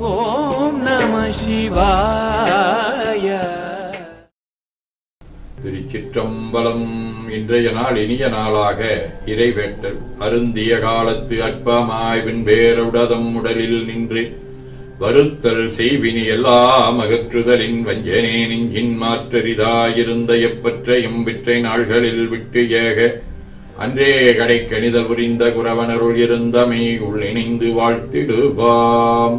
ஓம் நம சிவாய. திருச்சிற்றம்பலம் இன்றைய நாள் இனிய நாளாக இறைவேட்டல். அருந்திய காலத்து அற்பமாய் பின்பேருடதம் உடலில் நின்று வருத்தல் செய்வினி எல்லாம் அகற்றுதலின் வஞ்சனே நெஞ்சின் மாற்றரிதாயிருந்த எப்பற்ற எம்பிற்றை நாள்களில் விட்டு ஏக அன்றே கணித புரிந்த குரவனருள் இருந்தமை உள்ளிணைந்து வாழ்த்திடுவாம்.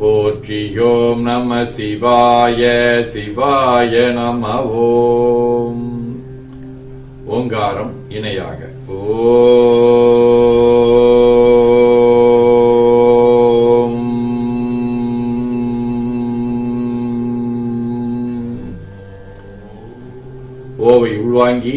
போற்றி ஓம் நம சிவாய சிவாய நம ஓம் ஓங்காரம் இணையாக. ஓம் ஓவை உள்வாங்கி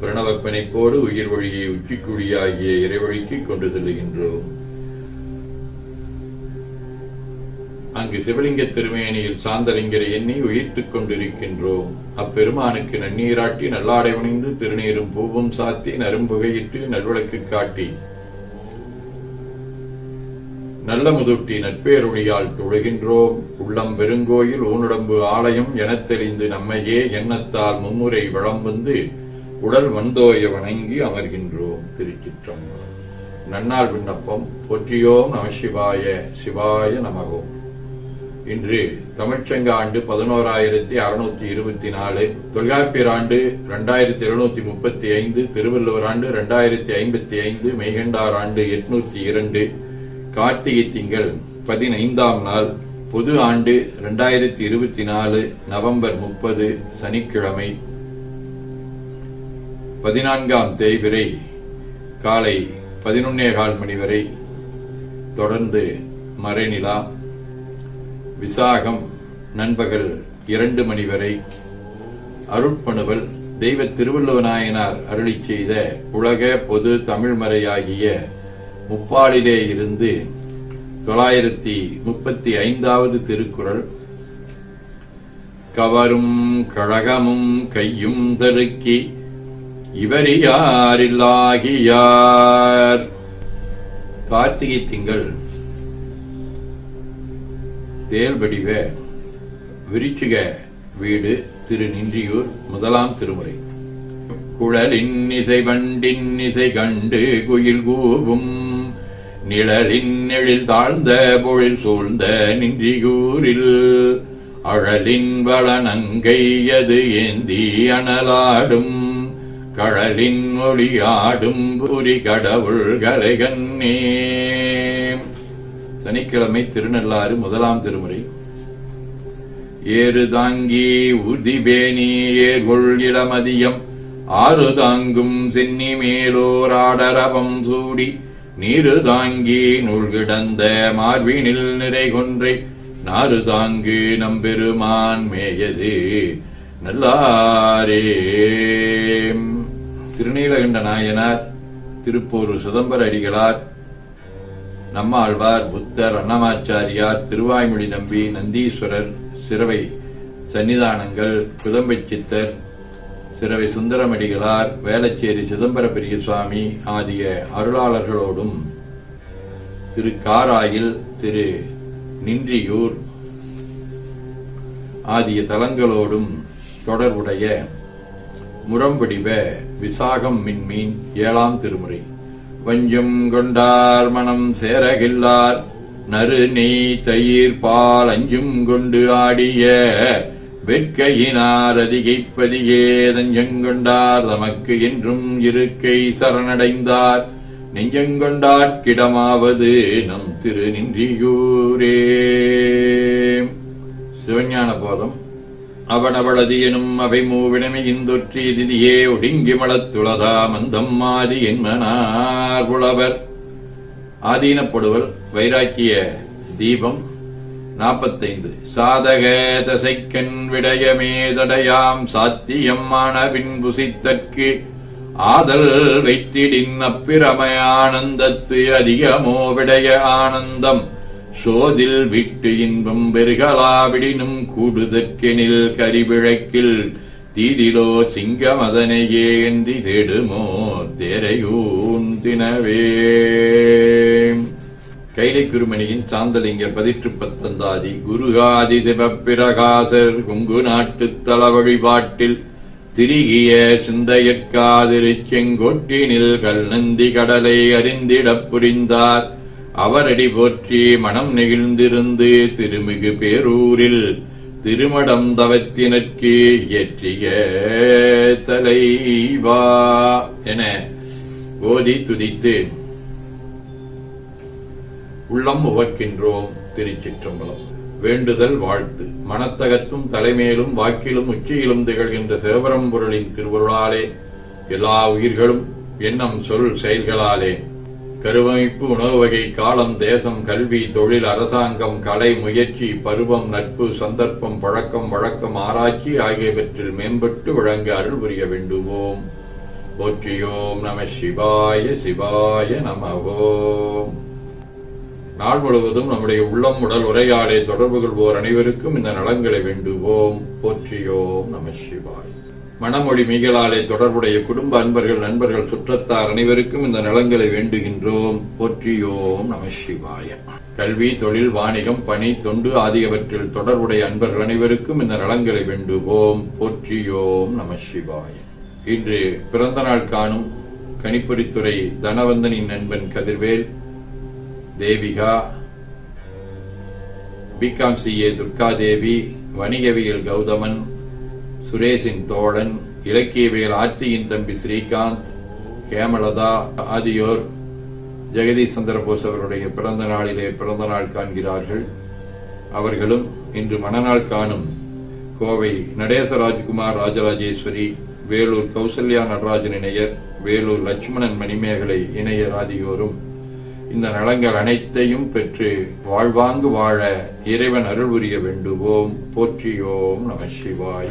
பிரணவ பிணைப்போடு உயிர் வழியை உச்சிக்குழியாகிய இறைவழிக்கு கொண்டு செல்கின்றோம் அங்கு சிவலிங்க திருமேனியில் சாந்தலிங்கரை எண்ணி உயிர்த்துக் கொண்டிருக்கின்றோம். அப்பெருமானுக்கு நன்னீராட்டி நல்லாடை உணிந்து திருநீரும் பூவும் சாத்தி நரும்புகையிட்டு நல்விளக்கு காட்டி நல்ல முதுட்டி நட்பேருளியால் தொழுகின்றோம். உள்ளம் பெருங்கோயில் ஊனுடம்பு ஆலயம் எனத் தெரிந்து நம்மையே எண்ணத்தால் மும்முறை வளம் வந்து உடல் வந்தோய வணங்கி அமர்கின்றோம் திருச்சிற்றம்பலம். நன்னாள் விண்ணப்பம் போற்றியோம் நம சிவாய சிவாய நமகோம் இன்று தமிழ்ச்சங்க ஆண்டு பதினோராயிரத்தி அறுநூத்தி இருபத்தி நாலு தொல்காப்பியர் ஆண்டு இரண்டாயிரத்தி எழுநூத்தி முப்பத்தி ஐந்து திருவள்ளுவர் ஆண்டு இரண்டாயிரத்தி ஐம்பத்தி ஐந்து மெய்கண்டார் ஆண்டு எட்நூத்தி இரண்டு கார்த்திகை திங்கள் பதினைந்தாம் நாள் பொது ஆண்டு இரண்டாயிரத்தி இருபத்தி நாலு நவம்பர் முப்பது சனிக்கிழமை பதினான்காம் தேய்பிரை காலை பதினொன்னே கால் மணி வரை தொடர்ந்து மறைநிலா விசாகம் நண்பகல் இரண்டு மணி வரை அருட்பணுவல் தெய்வ திருவள்ளுவநாயனார் அருளி செய்த உலக பொது தமிழ்மறையாகிய முப்பாளிலே இருந்து தொள்ளாயிரத்தி முப்பத்தி ஐந்தாவது திருக்குறள் கவரும் கழகமும் கையும் தருக்கி இவரியாரில்லாகியார் கார்த்திகை திங்கள். தேல்வடிவ விருச்சிக வீடு திரு நின்றியூர் முதலாம் திருமுறை. குழலின் இசை வண்டின் இசை கண்டு குயில் கூவும். நிழலின் எழில் தாழ்ந்த பொழில் சூழ்ந்த நின்றியூரில். அழலின் வளனங்கையது ஏந்தி அனலாடும். கழலின் மொழியாடும் புரி கடவுள்களை கண்ணே சனிக்கிழமை திருநள்ளாறு முதலாம் திருமுறை. ஏறு தாங்கி உதிபேணி ஏர்கொள் இளமதியம். ஆறு தாங்கும் சென்னி மேலோர் ஆடரவம் சூடி. நீரு தாங்கி நூல்கிடந்த மார்பினில் நிறை கொன்றை. நாறு தாங்கு நம்பெருமான் மேயது நல்லாரே. திருநீலகண்ட நாயனார் திருப்பூர் சிதம்பர அடிகளார் நம்மாழ்வார் புத்தர் அன்னமாச்சாரியார் திருவாய்மொழி நம்பி நந்தீஸ்வரர் சிறவை சன்னிதானங்கள் குதம்பை சித்தர் சிறவை சுந்தரமடிகளார் வேளச்சேரி சிதம்பர பெரிய சுவாமி ஆகிய அருளாளர்களோடும் திரு காராயில் திரு நின்றியூர் ஆகிய தலங்களோடும் தொடர்புடைய முரம்படிவ விசாகம் மின்மீன் ஏழாம் திருமுறை. வஞ்சம் கொண்டார் மனம் சேரகில்லார் நறு நெய் தயிர் பால் அஞ்சும் கொண்டு ஆடிய வெட்கையினார் அதிகைப்பதியே தஞ்சங்கொண்டார் தமக்கு என்றும் இருக்கை சரணடைந்தார். நெஞ்சங்கொண்டாட்கிடமாவது நம் திருநின்றியூரே. சிவஞான போதம் அவனவளது எனும் அவை மூவிடமையின் தொற்றி திதியே ஒடுங்கி மலத்துளதா மந்தம் மாதி என்மனார் புலவர் ஆதீனப்படுவல் வைராக்கிய தீபம் நாற்பத்தைந்து சாதக தசைக்கண் விடயமே தடையாம் சாத்தியம் ஆனபின் புசித்தற்கு ஆதல் வைத்திடின் அப்பிரமயானந்தத்து அதிகமோ விடய ஆனந்தம். சோதில் விட்டு இன்பம் பெருகலாவிடினும் கூடுதற்கெனில் கரிபிழக்கில். தீதிலோ சிங்கமதனையே என்றி தேடுமோ தேரையூன் தினவே. கைலை குருமணியின் சாந்தலிங்கர் பதிற்று பத்தந்தாதி குருகாதி திபப்பிரகாசர் குங்கு நாட்டு தல வழிபாட்டில் திரிகிய சிந்தையற்காதிருச்செங்கொட்டினில் கல் நந்தி கடலை அறிந்திடப் புரிந்தார். அவரடி போற்றி மனம் நெகிழ்ந்திருந்து திருமிகு பேரூரில் திருமடம் தவத்தினற்கு இயற்றிய தலைவா என ஓதி துதித்து உள்ளம் உவக்கின்றோம் திருச்சிற்றம்பலம். வேண்டுதல் வாழ்த்து. மனத்தகத்தும் தலைமேலும் வாக்கிலும் உச்சியிலும் திகழ்கின்ற சிவபரம்பொருளின் திருவருளாலே எல்லா உயிர்களும் எண்ணம் சொல் செயல்களாலே. கருவமைப்பு உணவு வகை காலம் தேசம் கல்வி தொழில் அரசாங்கம் கலை முயற்சி பருவம் நட்பு சந்தர்ப்பம் பழக்கம் வழக்கம் ஆராய்ச்சி ஆகியவற்றில் மேம்பட்டு வழங்க அருள் புரிய வேண்டுவோம். போற்றியோம் நம சிவாய சிவாய நமவோம் நாள் முழுவதும் நம்முடைய உள்ளம் உடல் உரையாடை தொடர்பு கொள்வோர் அனைவருக்கும் இந்த நலங்களை வேண்டுவோம். போற்றியோம் நம சிவாய். மணமொழி மீகளாலே தொடர்புடைய குடும்ப அன்பர்கள் நண்பர்கள் சுற்றத்தார் அனைவருக்கும் இந்த நலங்களை வேண்டுகின்றோம். போற்றியோம் நம சிவாய. கல்வி தொழில் வாணிகம் பணி தொண்டு ஆகியவற்றில் தொடர்புடைய அன்பர்கள் அனைவருக்கும் இந்த நலங்களை வேண்டுவோம். போற்றியோம் நம சிவாய. இன்று பிறந்த நாள் காணும் கணிப்பொறித்துறை தனவந்தனின் நண்பன் Kathirvel Devika B Com CA Durgadevi வணிகவியல் கௌதமன் சுரேஷின் தோழன் இலக்கியவியல் ஆர்த்தியின் தம்பி ஸ்ரீகாந்த் ஹேமலதா ஆகியோர் ஜெகதீஷ் சந்திரபோஸ் அவருடைய பிறந்த நாளிலே பிறந்த நாள் காண்கிறார்கள். அவர்களும் இன்று மணநாள் காணும் கோவை நடேசராஜ்குமார் ராஜராஜேஸ்வரி வேலூர் கௌசல்யா நடராஜன் இணையர் வேலூர் லட்சுமணன் மணிமேகலை இணையர் ஆகியோரும் இந்த நலங்கள் அனைத்தையும் பெற்று வாழ்வாங்கு வாழ இறைவன் அருள் புரிய வேண்டுவோம். போற்றியோம் நம சிவாய.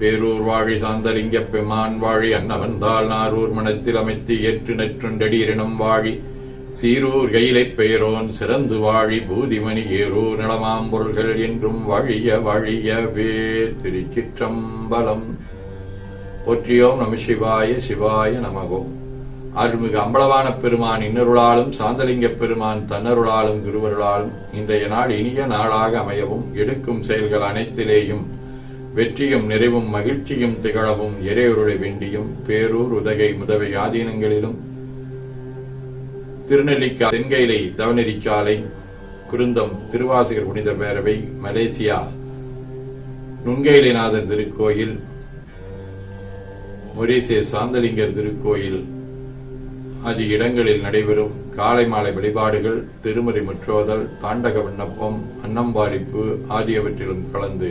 பேரூர் வாழி சாந்தலிங்க பெமான் வாழி அன்னவந்தாள் நாரூர் மனத்தில் அமைத்து ஏற்று நெற்றுண்டடியினம் வாழி. சீரூர் கையிலைப் பெயரோன் சிறந்து வாழி பூதிமணி ஏரூர் நலமாம்பொருள்கள் என்றும் வழிய வழிய வேர் திருச்சிற்றம்பலம். போற்றியோம் நம சிவாய சிவாய நமகோம் அருள்மிகு அம்பலவான பெருமான் இன்னருளாலும் சாந்தலிங்க பெருமான் தன்னருளாலும் குருவருளாலும் இன்றைய நாள் இனிய நாளாக அமையவும் எடுக்கும் செயல்கள் அனைத்திலேயும் வெற்றியும் நிறைவும் மகிழ்ச்சியும் திகழவும் இறையொருளை வேண்டியும் பேரூர் உதகை முதவை ஆதீனங்களிலும் திருநெல்லிக்கா தென்கைலை தவநெறிச்சாலை குருந்தம் திருவாசகர் புனிதர் பேரவை மலேசியா நுண்கைலைநாதர் திருக்கோயில் மொரீசே சாந்தலிங்கர் திருக்கோயில் ஆகிய இடங்களில் நடைபெறும் காலை மாலை வழிபாடுகள் திருமறை முற்றோதல் தாண்டக விண்ணப்பம் அன்னம்பாடிப்பு ஆகியவற்றிலும் கலந்து